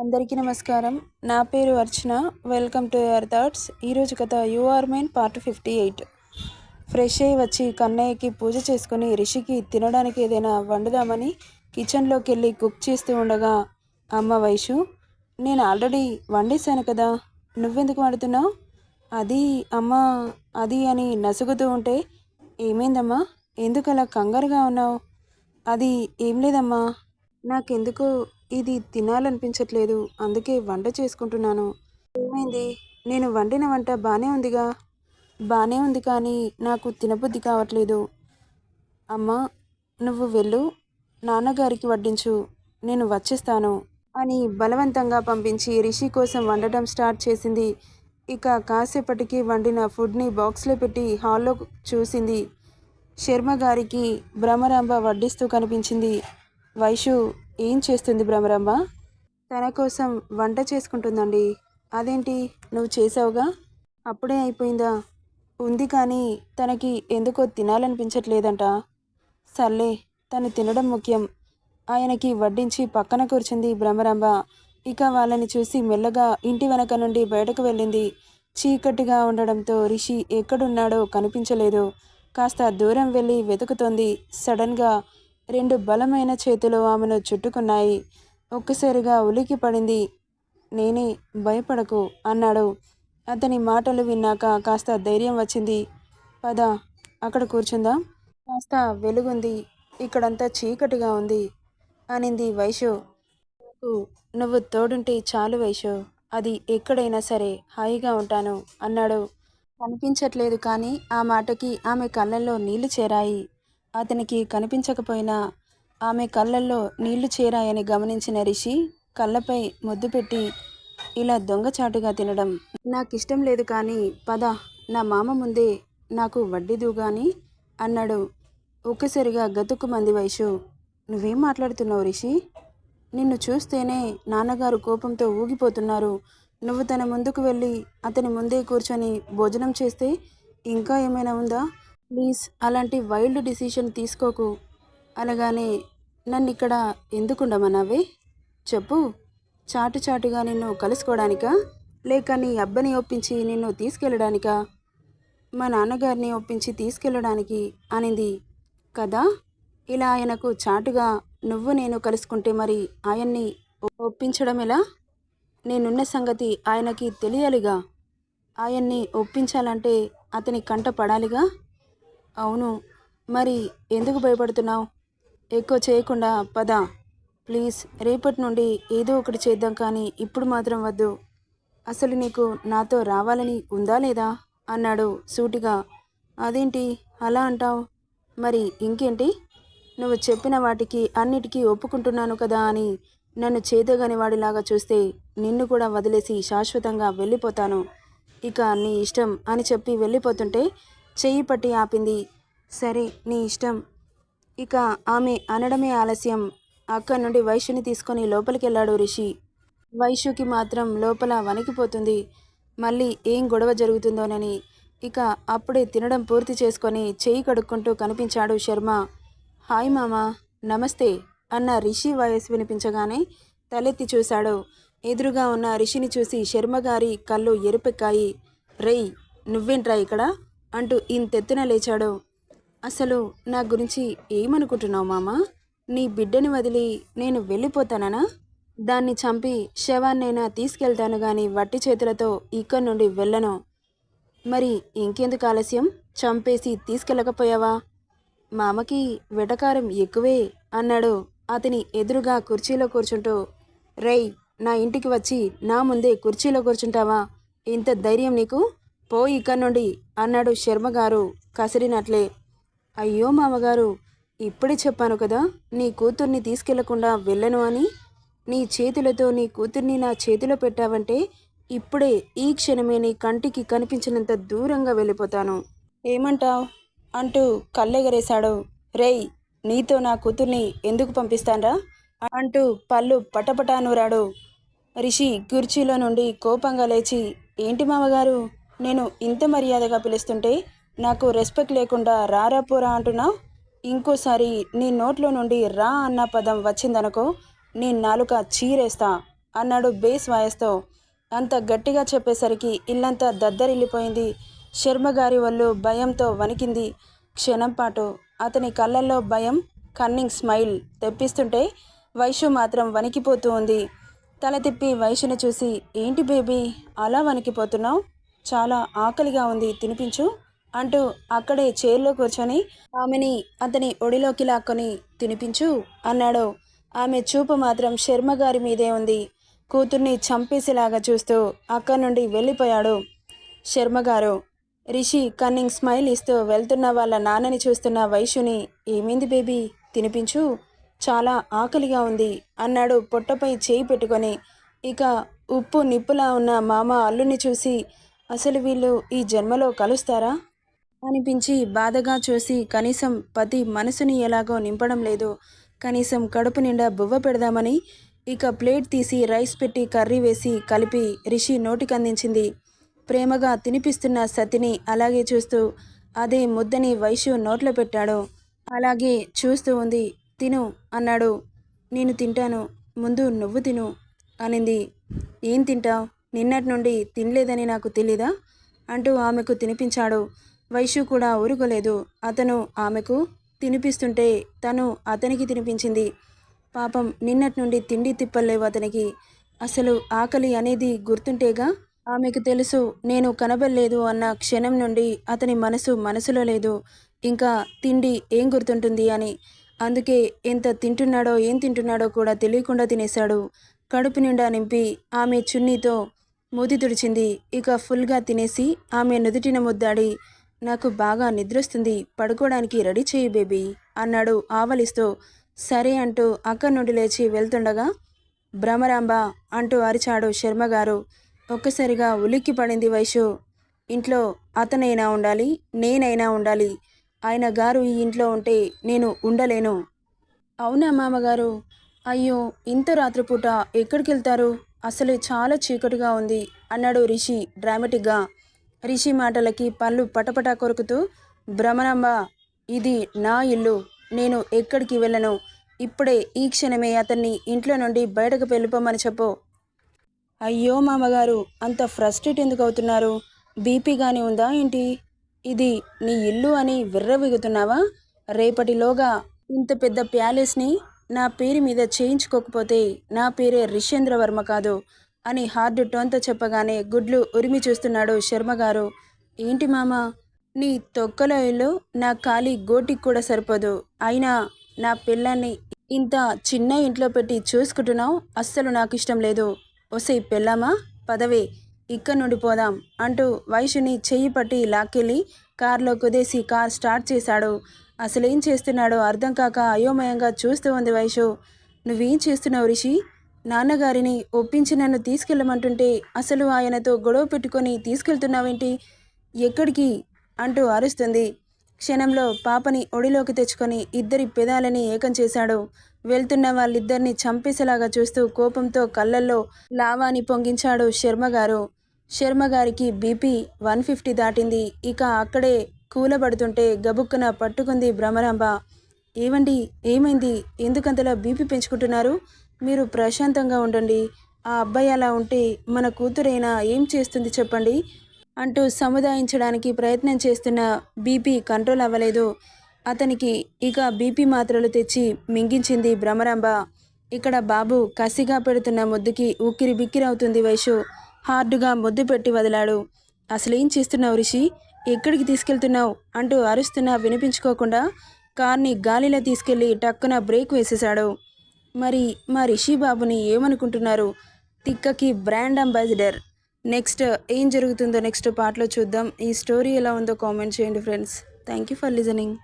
అందరికీ నమస్కారం. నా పేరు Archana. Welcome to your thoughts. ఈరోజు కథ you are mine part fifty eight. Fresh అయ్యి వచ్చి కన్నయ్యకి పూజ చేసుకుని రిషికి తినడానికి ఏదైనా వండుదామని కిచెన్లోకి వెళ్ళి కుక్ చేస్తూ ఉండగా అమ్మ వైషు నేను ఆల్రెడీ వండేశాను కదా నువ్వెందుకు వండుతున్నావు? అది అమ్మ అది అని నసుగుతూ ఉంటే ఏమైందమ్మా? ఎందుకు అలా కంగారుగా ఉన్నావు? అది ఏం లేదమ్మా? నాకెందుకు ఇది తినాలనిపించట్లేదు అందుకే వంట చేసుకుంటున్నాను. ఏమైంది? నేను వండిన వంట బాగానే ఉందిగా? బాగానే ఉంది కానీ నాకు తినబుద్ధి కావట్లేదు. అమ్మ నువ్వు వెళ్ళు నాన్నగారికి వడ్డించు నేను వచ్చేస్తాను అని బలవంతంగా పంపించి రిషి కోసం వండటం స్టార్ట్ చేసింది. ఇక కాసేపటికి వండిన ఫుడ్ని బాక్స్లో పెట్టి హాల్లో చూసింది. శర్మ గారికి భ్రమరాంబ వడ్డిస్తూ కనిపించింది. వైషు ఏం చేస్తుంది భ్రమరమ్మ తన కోసం వంట చేసుకుంటుందండి. అదేంటి? నువ్వు చేసావుగా అప్పుడే అయిపోయిందా? ఉంది కానీ తనకి ఎందుకో తినాలనిపించట్లేదంట. సర్లే తను తినడం ముఖ్యం. ఆయనకి వడ్డించి పక్కన కూర్చుంది భ్రమరాంబ. ఇక వాళ్ళని చూసి మెల్లగా ఇంటి వెనక నుండి బయటకు వెళ్ళింది. చీకటిగా ఉండడంతో రిషి ఎక్కడున్నాడో కనిపించలేదు. కాస్త దూరం వెళ్ళి వెతుకుతోంది. సడన్గా రెండు బలమైన చేతులు ఆమెను చుట్టుకున్నాయి. ఒక్కసారిగా ఉలికి పడింది. నేనే భయపడకు అన్నాడు. అతని మాటలు విన్నాక కాస్త ధైర్యం వచ్చింది. పద అక్కడ కూర్చుందాం. కాస్త వెలుగుంది. ఇక్కడంతా చీకటిగా ఉంది అనింది వైషు. నువ్వు తోడుంటే చాలు వైషు. అది ఎక్కడైనా సరే హాయిగా ఉంటాను అన్నాడు. కనిపించట్లేదు కానీ ఆ మాటకి ఆమె కళ్ళల్లో నీళ్ళు చేరాయి. అతనికి కనిపించకపోయినా ఆమె కళ్ళల్లో నీళ్ళు చేరాయని గమనించిన రిషి కళ్ళపై ముద్దు పెట్టి ఇలా దొంగచాటుగా తినడం. నాకు ఇష్టం లేదు కానీ పద నా మామ ముందే నాకు వడ్డీదు గాని అన్నాడు ఒక్కసారిగా గతుక్కుమంది వయసు. నువ్వేం మాట్లాడుతున్నావు రిషి? నిన్ను చూస్తేనే నాన్నగారు కోపంతో ఊగిపోతున్నారు. నువ్వు తన ముందుకు వెళ్ళి అతని ముందే కూర్చొని భోజనం చేస్తే ఇంకా ఏమైనా ఉందా? ప్లీజ్ అలాంటి వైల్డ్ డిసిషన్ తీసుకోకు. అనగానే నన్ను ఇక్కడ ఎందుకుండమన్నావే చెప్పు. చాటు చాటుగా నిన్ను కలుసుకోవడానికా లేక నీ అబ్బని ఒప్పించి నిన్ను తీసుకెళ్ళడానికా? మా నాన్నగారిని ఒప్పించి తీసుకెళ్ళడానికి అనింది. కదా? ఇలా ఆయనకు చాటుగా నువ్వు నేను కలుసుకుంటే మరి ఆయన్ని ఒప్పించడం ఎలా? నేనున్న సంగతి ఆయనకి తెలియాలిగా. ఆయన్ని ఒప్పించాలంటే అతని కంట పడాలిగా? అవును. మరి ఎందుకు భయపడుతున్నావు? ఎక్కువ చేయకుండా పద. ప్లీజ్ రేపటి నుండి ఏదో ఒకటి చేద్దాం కానీ ఇప్పుడు మాత్రం వద్దు. అసలు నీకు నాతో రావాలని ఉందా లేదా? అన్నాడు సూటిగా. అదేంటి? అలా అంటావు? మరి ఇంకేంటి? నువ్వు చెప్పిన వాటికి అన్నిటికీ ఒప్పుకుంటున్నాను కదా అని నన్ను చేతగాని వాడిలాగా చూస్తే నిన్ను కూడా వదిలేసి శాశ్వతంగా వెళ్ళిపోతాను. ఇక నీ ఇష్టం అని చెప్పి వెళ్ళిపోతుంటే చెయ్యి పట్టి ఆపింది. సరే నీ ఇష్టం. ఇక ఆమె అనడమే ఆలస్యం. అక్కడి నుండి వైశ్యుని తీసుకొని లోపలికి వెళ్ళాడు రిషి. వైశ్యుకి మాత్రం లోపల వణికిపోతుంది మళ్ళీ ఏం గొడవ జరుగుతుందోనని. ఇక అప్పుడే తినడం పూర్తి చేసుకొని చేయి కడుక్కుంటూ కనిపించాడు శర్మ. హాయ్ మామా నమస్తే అన్న రిషి వాయిస్ వినిపించగానే తలెత్తి చూశాడు. ఎదురుగా ఉన్న రిషిని చూసి శర్మగారి కళ్ళు ఎరుపెక్కాయి. రేయ్ నువ్వేంట్రా ఇక్కడ? అంటూ ఇంతెత్తున లేచాడు. అసలు నా గురించి ఏమనుకుంటున్నావు మామా? నీ బిడ్డని వదిలి నేను వెళ్ళిపోతానా దాన్ని చంపి శవాన్నైనా తీసుకెళ్తాను గాని వట్టి చేతులతో ఇక్కడి నుండి వెళ్ళను. మరి ఇంకెందుకు ఆలస్యం? చంపేసి తీసుకెళ్ళకపోయావా? మామకి వెటకారం ఎక్కువే అన్నాడు అతని ఎదురుగా కుర్చీలో కూర్చుంటూ. రేయ్ నా ఇంటికి వచ్చి నా ముందే కుర్చీలో కూర్చుంటావా? ఇంత ధైర్యం నీకు? పో ఇక్కడి నుండి అన్నాడు శర్మగారు కసిరినట్లే. అయ్యో మామగారు ఇప్పుడే చెప్పాను కదా నీ కూతుర్ని తీసుకెళ్ళకుండా వెళ్ళను అని. నీ చేతులతో నీ కూతుర్ని నా చేతిలో పెట్టావంటే ఇప్పుడే ఈ క్షణమే నీ కంటికి కనిపించినంత దూరంగా వెళ్ళిపోతాను. ఏమంటావ్? అంటూ కళ్ళెగరేశాడు. రేయ్ నీతో నా కూతుర్ని ఎందుకు పంపిస్తాన్రా? అంటూ పళ్ళు పటపటానూరాడు. రిషి కుర్చీలో నుండి కోపంగా లేచి ఏంటి మామగారు? నేను ఇంత మర్యాదగా పిలుస్తుంటే నాకు రెస్పెక్ట్ లేకుండా రారా పోరా అంటున్నావు ఇంకోసారి నీ నోట్లో నుండి రా అన్న పదం వచ్చిందనుకో నీ నాలుక చీరేస్తా అన్నాడు బేస్ వాయస్తో. అంత గట్టిగా చెప్పేసరికి ఇల్లంతా దద్దరిల్లిపోయింది. శర్మ గారి వల్లు భయంతో వణికింది. క్షణం పాటు అతని కళ్ళల్లో భయం కన్నింగ్ స్మైల్ తెప్పిస్తుంటే వైషు మాత్రం వణికిపోతూ ఉంది. తల తిప్పి వైషుని చూసి ఏంటి బేబీ అలా వణికిపోతున్నావు? చాలా ఆకలిగా ఉంది తినిపించు అంటూ అక్కడే చైర్లో కూర్చొని ఆమెని అతని ఒడిలోకి లాక్కొని తినిపించు అన్నాడు. ఆమె చూపు మాత్రం శర్మ గారి మీదే ఉంది. కూతుర్ని చంపేసేలాగా చూస్తూ అక్కడి నుండి వెళ్ళిపోయాడు శర్మ గారు. రిషి కన్నింగ్ స్మైల్ ఇస్తూ వెళ్తున్న వాళ్ళ నాన్నని చూస్తున్న వైషుని ఏమైంది బేబీ? తినిపించు? చాలా ఆకలిగా ఉంది అన్నాడు పొట్టపై చేయి పెట్టుకొని. ఇక ఉప్పు నిప్పులా ఉన్న మామ అల్లుని చూసి అసలు వీళ్ళు ఈ జన్మలో కలుస్తారా? అనిపించి బాధగా చూసి కనీసం పతి మనసుని ఎలాగో నింపడం లేదు. కనీసం కడుపు నిండా బువ్వ పెడదామని ఇక ప్లేట్ తీసి రైస్ పెట్టి కర్రీ వేసి కలిపి రిషి నోటికందించింది. ప్రేమగా తినిపిస్తున్న సతిని అలాగే చూస్తూ అదే ముద్దని వైశ్యు నోట్లో పెట్టాడు. అలాగే చూస్తూ ఉంది. తిను అన్నాడు. నేను తింటాను. ముందు నువ్వు తిను అనింది. ఏం తింటావు? నిన్నటి నుండి తినలేదని నాకు తెలీదా? అంటూ ఆమెకు తినిపించాడు. వైశ్యు కూడా ఊరుకోలేదు. అతను ఆమెకు తినిపిస్తుంటే తను అతనికి తినిపించింది. పాపం నిన్నటి నుండి తిండి తిప్పలేవు అతనికి. అసలు ఆకలి అనేది గుర్తుంటేగా? ఆమెకు తెలుసు నేను కనబడలేదు అన్న క్షణం నుండి అతని మనసు మనసులో లేదు. ఇంకా తిండి ఏం గుర్తుంటుంది అని. అందుకే ఎంత తింటున్నాడో ఏం తింటున్నాడో కూడా తెలియకుండా తినేశాడు. కడుపు నిండా నింపి ఆమె చున్నీతో మూతి తుడిచింది. ఇక ఫుల్గా తినేసి ఆమె నుదుటిన ముద్దాడి నాకు బాగా నిద్రొస్తుంది పడుకోవడానికి రెడీ చేయి బేబీ అన్నాడు ఆవలిస్తూ. సరే అంటూ అక్కడి నుండి లేచి వెళ్తుండగా భ్రమరాంబ అంటూ అరిచాడు శర్మగారు. ఒక్కసారిగా ఉలిక్కి పడింది వైషు. ఇంట్లో అతనైనా ఉండాలి నేనైనా ఉండాలి. ఆయన గారు ఈ ఇంట్లో ఉంటే నేను ఉండలేను. అవునా మామగారు? అయ్యో ఇంత రాత్రిపూట ఎక్కడికి వెళ్తారు అసలు చాలా చీకటిగా ఉంది అన్నాడు రిషి డ్రామాటిక్గా. రిషి మాటలకి పళ్ళు పటపటా కొరుకుతూ భ్రమణమ్మ ఇది నా ఇల్లు. నేను ఎక్కడికి వెళ్ళను? ఇప్పుడే ఈ క్షణమే అతన్ని ఇంట్లో నుండి బయటకు వెళ్ళిపోమని చెప్పు. అయ్యో మామగారు అంత ఫ్రస్ట్రేట్ ఎందుకు అవుతున్నారు? బీపీ కానీ ఉందా ఏంటి? ఇది నీ ఇల్లు అని విర్రవిగుతున్నావా? రేపటిలోగా ఇంత పెద్ద ప్యాలెస్ని నా పేరు మీద చేయించుకోకపోతే నా పేరే రిషేంద్ర వర్మ కాదు అని హార్డ్ టోన్తో చెప్పగానే గుడ్లు ఉరిమి చూస్తున్నాడు శర్మ గారు. ఏంటి మామ? నీ తొక్కలో నా ఖాళీ గోటికి కూడా సరిపోదు. అయినా నా పిల్లాన్ని ఇంత చిన్న ఇంట్లో పెట్టి చూసుకుంటున్నావు? అస్సలు నాకు ఇష్టం లేదు. ఒసే పెళ్ళామా? పదవే. ఇక్కడ నుండి పోదాం అంటూ వైషుని చెయ్యి పట్టి లాక్కెళ్ళి కారులో కుదేసి కార్ స్టార్ట్ చేశాడు. అసలేం చేస్తున్నాడో అర్థం కాక అయోమయంగా చూస్తూ ఉంది వైషు. నువ్వేం చేస్తున్నావు రిషి? నాన్నగారిని ఒప్పించి నన్ను తీసుకెళ్ళమంటుంటే అసలు ఆయనతో గొడవ పెట్టుకొని తీసుకెళ్తున్నావేంటి? ఎక్కడికి? అంటూ అరుస్తుంది. క్షణంలో పాపని ఒడిలోకి తెచ్చుకొని ఇద్దరి పెదాలని ఏకం చేశాడు. వెళ్తున్న వాళ్ళిద్దరిని చంపేసేలాగా చూస్తూ కోపంతో కళ్ళల్లో లావాని పొంగించాడు శర్మగారు. శర్మగారికి బీపీ వన్ ఫిఫ్టీ దాటింది. ఇక అక్కడే కూలబడుతుంటే గబుక్కున పట్టుకుంది భ్రమరాంబ. ఏవండి ఏమైంది? ఎందుకంతలా బీపీ పెంచుకుంటున్నారు? మీరు ప్రశాంతంగా ఉండండి. ఆ అబ్బాయి అలా ఉంటే మన కూతురైనా ఏం చేస్తుంది చెప్పండి? అంటూ సముదాయించడానికి ప్రయత్నం చేస్తున్న బీపీ కంట్రోల్ అవ్వలేదు. అతనికి ఇక బీపీ మాత్రలు తెచ్చి మింగించింది భ్రమరాంబ. ఇక్కడ బాబు కసిగా పెడుతున్న ముద్దుకి ఉక్కిరి బిక్కిరవుతుంది వైషు హార్డుగా ముద్దు పెట్టి వదిలాడు. అసలేం చేస్తున్నావు రిషి? ఎక్కడికి తీసుకెళ్తున్నావు? అంటూ అరుస్తున్నా వినిపించుకోకుండా కార్ని గాలిలో తీసుకెళ్ళి టక్కున బ్రేక్ వేసేశాడు. మరి మా రిషి బాబుని ఏమనుకుంటున్నారు? తిక్కకి బ్రాండ్ అంబాసిడర్. నెక్స్ట్ ఏం జరుగుతుందో నెక్స్ట్ పార్ట్లో చూద్దాం. ఈ స్టోరీ ఎలా ఉందో కామెంట్ చేయండి friends. Thank you for listening.